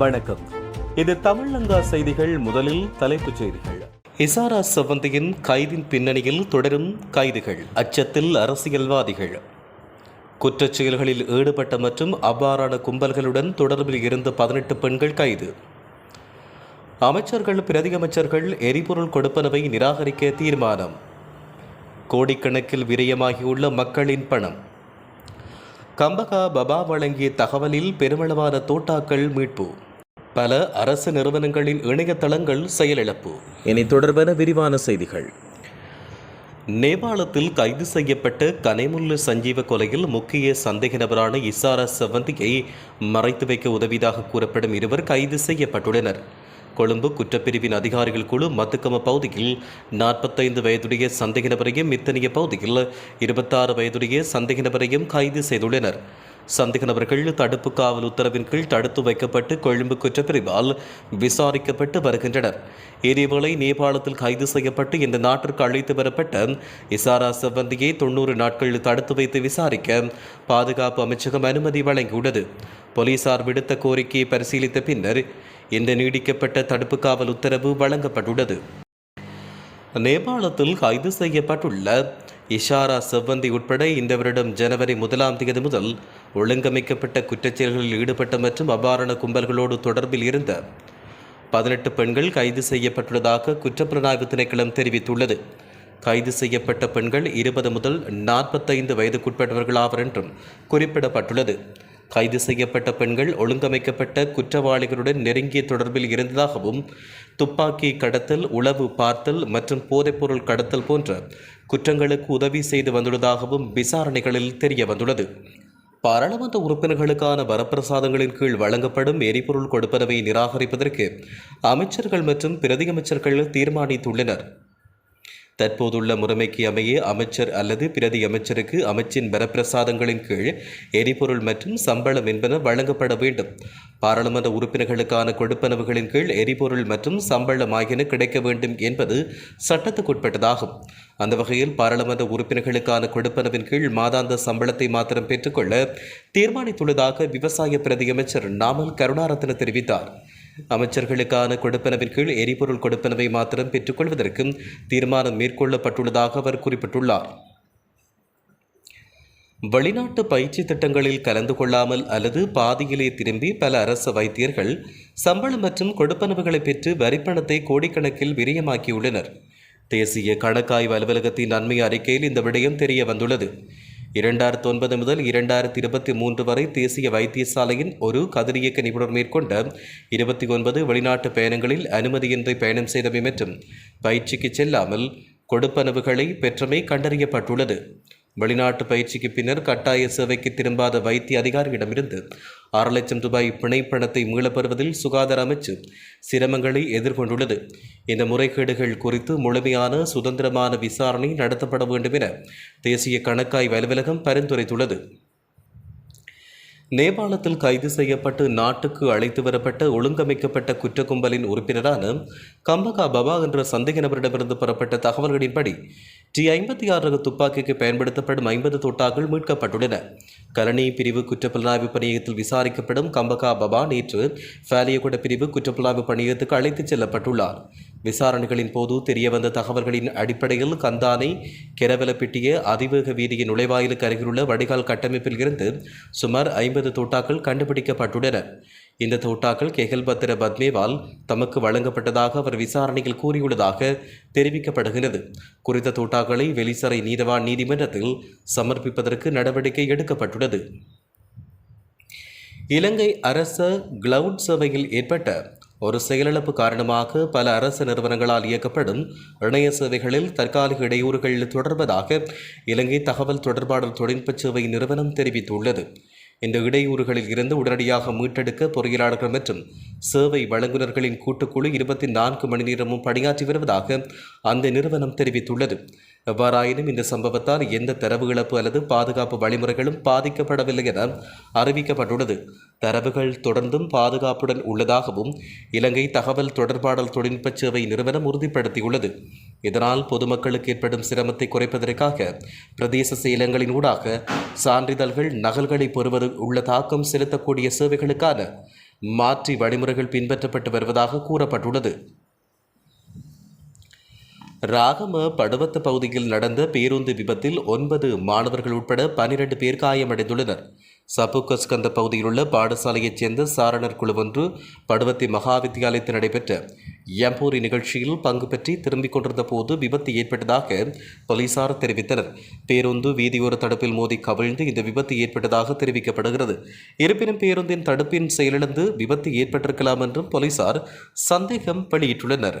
வணக்கம். இது தமிழங்கா செய்திகள் முதலில் தலைப்புச் செய்திகள். இசாரா செவந்தியின் கைதின் பின்னணியில் தொடரும் கைதுகள். அச்சத்தில் அரசியல்வாதிகள். குற்றச் செயல்களில் ஈடுபட்ட மற்றும் அவ்வாறான கும்பல்களுடன் தொடர்பில் இருந்த பதினெட்டு பெண்கள் கைது. அமைச்சர்கள் பிரதியமைச்சர்கள் எரிபொருள் கொடுப்பனவை நிராகரிக்க தீர்மானம். கோடிக்கணக்கில் விரயமாகியுள்ள மக்களின் பணம். கம்பகா பபா வழங்கிய தகவலில் பெருமளவான தோட்டாக்கள் மீட்பு. பல அரசு நிறுவனங்களின் இணையதளங்கள் செயலிழப்பு. இனி தொடர்பான விரிவான செய்திகள். நேபாளத்தில் கைது செய்யப்பட்ட கனைமுல்லு சஞ்சீவ கொலையில் முக்கிய சந்தேக நபரான இசாரா செவந்தியை மறைத்து வைக்க உதவியதாக கூறப்படும் இருவர் கைது செய்யப்பட்டுள்ளனர். கொழும்பு குற்றப்பிரிவின் அதிகாரிகள் குழு மத்துக்கம பகுதியில் நாற்பத்தைந்து வயதுடைய சந்தேக நபரையும் மித்தனிய பகுதியில் இருபத்தாறு வயதுடைய சந்தேக நபரையும் கைது செய்துள்ளனர். சந்தேக நபர்கள் தடுப்பு காவல் உத்தரவின் கீழ் தடுத்து வைக்கப்பட்டு கொழும்பு குற்றப்பிரிவால் விசாரிக்கப்பட்டு வருகின்றனர். இதேவேளை நேபாளத்தில் கைது செய்யப்பட்டு இந்த நாட்டிற்கு அழைத்து வரப்பட்ட இசாரா செவ்வந்தியை தொண்ணூறு நாட்கள் தடுத்து வைத்து விசாரிக்க பாதுகாப்பு அமைச்சகம் அனுமதி வழங்கியுள்ளது. போலீசார் விடுத்த கோரிக்கையை பரிசீலித்த பின்னர் இந்த நீடிக்கப்பட்ட தடுப்பு காவல் உத்தரவு வழங்கப்பட்டுள்ளது. நேபாளத்தில் கைது செய்யப்பட்டுள்ள இஷாரா செவ்வந்தி உட்பட இந்த வருடம் ஜனவரி முதலாம் தேதி முதல் ஒழுங்கமைக்கப்பட்ட குற்றச்செயல்களில் ஈடுபட்ட மற்றும் அபாரண கும்பல்களோடு தொடர்பில் இருந்த பதினெட்டு பெண்கள் கைது செய்யப்பட்டுள்ளதாக குற்றப்புலனாய்வு திணைக்களம் தெரிவித்துள்ளது. கைது செய்யப்பட்ட பெண்கள் இருபது முதல் நாற்பத்தைந்து வயதுக்குட்பட்டவர்களாவர் என்றும் குறிப்பிடப்பட்டுள்ளது. கைது செய்யப்பட்ட பெண்கள் ஒழுங்கமைக்கப்பட்ட குற்றவாளிகளுடன் நெருங்கிய தொடர்பில் இருந்ததாகவும் துப்பாக்கி கடத்தல் உளவு பார்த்தல் மற்றும் போதைப்பொருள் கடத்தல் போன்ற குற்றங்களுக்கு உதவி செய்து வந்துள்ளதாகவும் விசாரணைகளில் தெரிய வந்துள்ளது பாராளுமன்ற உறுப்பினர்களுக்கான வரப்பிரசாதங்களின் கீழ் வழங்கப்படும் எரிபொருள் கொடுப்பனவை நிராகரிப்பதற்கு அமைச்சர்கள் மற்றும் பிரதி அமைச்சர்கள் தீர்மானித்துள்ளனர். தற்போதுள்ள முறைமைக்கு அமைய அமைச்சர் அல்லது பிரதி அமைச்சருக்கு அமைச்சின் வரப்பிரசாதங்களின் கீழ் எரிபொருள் மற்றும் சம்பளம் என்பன வழங்கப்பட வேண்டும். பாராளுமன்ற உறுப்பினர்களுக்கான கொடுப்பனவுகளின் கீழ் எரிபொருள் மற்றும் சம்பளம் ஆகியன கிடைக்க வேண்டும் என்பது சட்டத்துக்குட்பட்டதாகும். அந்த வகையில் பாராளுமன்ற உறுப்பினர்களுக்கான கொடுப்பனவின் கீழ் மாதாந்த சம்பளத்தை மாத்திரம் பெற்றுக்கொள்ள தீர்மானித்துள்ளதாக விவசாய பிரதி அமைச்சர் நாமல் கருணாரத்ன தெரிவித்தார். அமைச்சர்களுக்கான கொடுப்பனவின் கீழ் எரிபொருள் கொடுப்பனவை மாத்திரம் பெற்றுக்கொள்வதற்கும் தீர்மானம் மேற்கொள்ளப்பட்டுள்ளதாக அவர் குறிப்பிட்டுள்ளார். வெளிநாட்டு பயிற்சி திட்டங்களில் கலந்து கொள்ளாமல் அல்லது பாதியிலே திரும்பி பல அரசு வைத்தியர்கள் சம்பளம் மற்றும் கொடுப்பனவுகளை பெற்று வரிப்பணத்தை கோடிக்கணக்கில் விரயமாக்கியுள்ளனர். தேசிய கணக்காய்வு அலுவலகத்தின் நன்மை அறிக்கையில் இந்த விடயம் தெரிய வந்துள்ளது இரண்டாயிரத்தி ஒன்பது முதல் இரண்டாயிரத்தி இருபத்தி மூன்று வரை தேசிய வைத்தியசாலையின் ஒரு கதிரியக்க நிபுணர் மேற்கொண்ட இருபத்தி ஒன்பது வெளிநாட்டு பயணங்களில் அனுமதியின்றி பயணம் செய்தவை மற்றும் பயிற்சிக்கு செல்லாமல் கொடுப்பனவுகளை பெற்றமை கண்டறியப்பட்டுள்ளது. வெளிநாட்டு பயிற்சிக்கு பின்னர் கட்டாய சேவைக்கு திரும்பாத வைத்திய அதிகாரியிடமிருந்து ஆறு லட்சம் ரூபாய் பிணைப்பணத்தை மீளப்பெறுவதில் சுகாதார அமைச்சு சிரமங்களை எதிர்கொண்டுள்ளது. இந்த முறைகேடுகள் குறித்து முழுமையான சுதந்திரமான விசாரணை நடத்தப்பட வேண்டும் என தேசிய கணக்காய் அலுவலகம் பரிந்துரைத்துள்ளது. நேபாளத்தில் கைது செய்யப்பட்டு நாட்டுக்கு அழைத்து வரப்பட்ட ஒழுங்கமைக்கப்பட்ட குற்ற கும்பலின் உறுப்பினரான கம்பகா பபா என்ற சந்தேக நபரிடமிருந்து பெறப்பட்ட தகவல்களின்படி டி ஐம்பத்தி ஆறு ரக துப்பாக்கிக்கு பயன்படுத்தப்படும் ஐம்பது தோட்டாக்கள் மீட்கப்பட்டுள்ளன. கலனி பிரிவு குற்றப்புலனாய்வு பணியகத்தில் விசாரிக்கப்படும் கம்பகா பபா நேற்று ஃபாலியகுட பிரிவு குற்றப்புலனாய்வு பணியகத்துக்கு அழைத்துச் செல்லப்பட்டுள்ளார். விசாரணைகளின் போது தெரியவந்த தகவல்களின் அடிப்படையில் கந்தானை கெரவலப்பிட்டிய அதிவேக வீதியின் நுழைவாயிலுக்கு அருகிலுள்ள வடிகால் கட்டமைப்பில் இருந்து சுமார் ஐம்பது தோட்டாக்கள் கண்டுபிடிக்கப்பட்டுள்ளன. இந்த தோட்டாக்கள் கெகல்பத்திர பத்மேவால் தமக்கு வழங்கப்பட்டதாக அவர் விசாரணையில் கூறியுள்ளதாக தெரிவிக்கப்படுகிறது குறித்த தோட்டாக்களை வெளிசரை நீதவான் நீதிமன்றத்தில் சமர்ப்பிப்பதற்கு நடவடிக்கை எடுக்கப்பட்டுள்ளது. இலங்கை அரச கிளவுட் சேவையில் ஏற்பட்ட ஒரு செயலிழப்பு காரணமாக பல அரசு நிறுவனங்களால் இயக்கப்படும் இணைய சேவைகளில் தற்காலிக இடையூறுகள் தொடர்வதாக இலங்கை தகவல் தொடர்பாடல் தொழில்நுட்ப சேவை நிறுவனம் தெரிவித்துள்ளது. இந்த இடையூறுகளில் இருந்து உடனடியாக மீட்டெடுக்க பொறியியலாளர்கள் மற்றும் சேவை வழங்குநர்களின் கூட்டுக்குழு இருபத்தி நான்கு மணி நேரமும் பணியாற்றி வருவதாக அந்த நிறுவனம் தெரிவித்துள்ளது. எவ்வாறாயினும் இந்த சம்பவத்தால் எந்த தரவு இழப்பு அல்லது பாதுகாப்பு வழிமுறைகளும் பாதிக்கப்படவில்லை என அறிவிக்கப்பட்டுள்ளது. தரவுகள் தொடர்ந்தும் பாதுகாப்புடன் உள்ளதாகவும் இலங்கை தகவல் தொடர்பாடல் தொழில்நுட்ப சேவை நிறுவனம் உறுதிப்படுத்தியுள்ளது. இதனால் பொதுமக்களுக்கு ஏற்படும் சிரமத்தை குறைப்பதற்காக பிரதேச செயலங்களின் ஊடாக சான்றிதழ்கள் நகல்களை பெறுவது உள்ள தாக்கம் செலுத்தக்கூடிய சேவைகளுக்கான மாற்றி வழிமுறைகள் பின்பற்றப்பட்டு வருவதாக கூறப்பட்டுள்ளது. ராகம படுவத்து பகுதியில் நடந்த பேருந்து விபத்தில் ஒன்பது மாணவர்கள் உட்பட பனிரெண்டு பேர் காயமடைந்துள்ளனர். சப்புக்கஸ்கந்த பகுதியில் உள்ள பாடசாலையைச் சேர்ந்த சாரணர் குழு ஒன்று படுவத்தி மகாவித்தியாலயத்தில் நடைபெற்ற எம்பூரி நிகழ்ச்சியில் பங்கு பெற்றி திரும்பிக் கொண்டிருந்த போது விபத்து ஏற்பட்டதாக போலீசார் தெரிவித்தனர். பேருந்து வீதியோர தடுப்பில் மோதி கவிழ்ந்து இந்த விபத்து ஏற்பட்டதாக தெரிவிக்கப்படுகிறது. இருப்பினும் பேருந்தின் தடுப்பின் செயலிழந்து விபத்து ஏற்பட்டிருக்கலாம் என்றும் போலீசார் சந்தேகம் வெளியிட்டுள்ளனர்.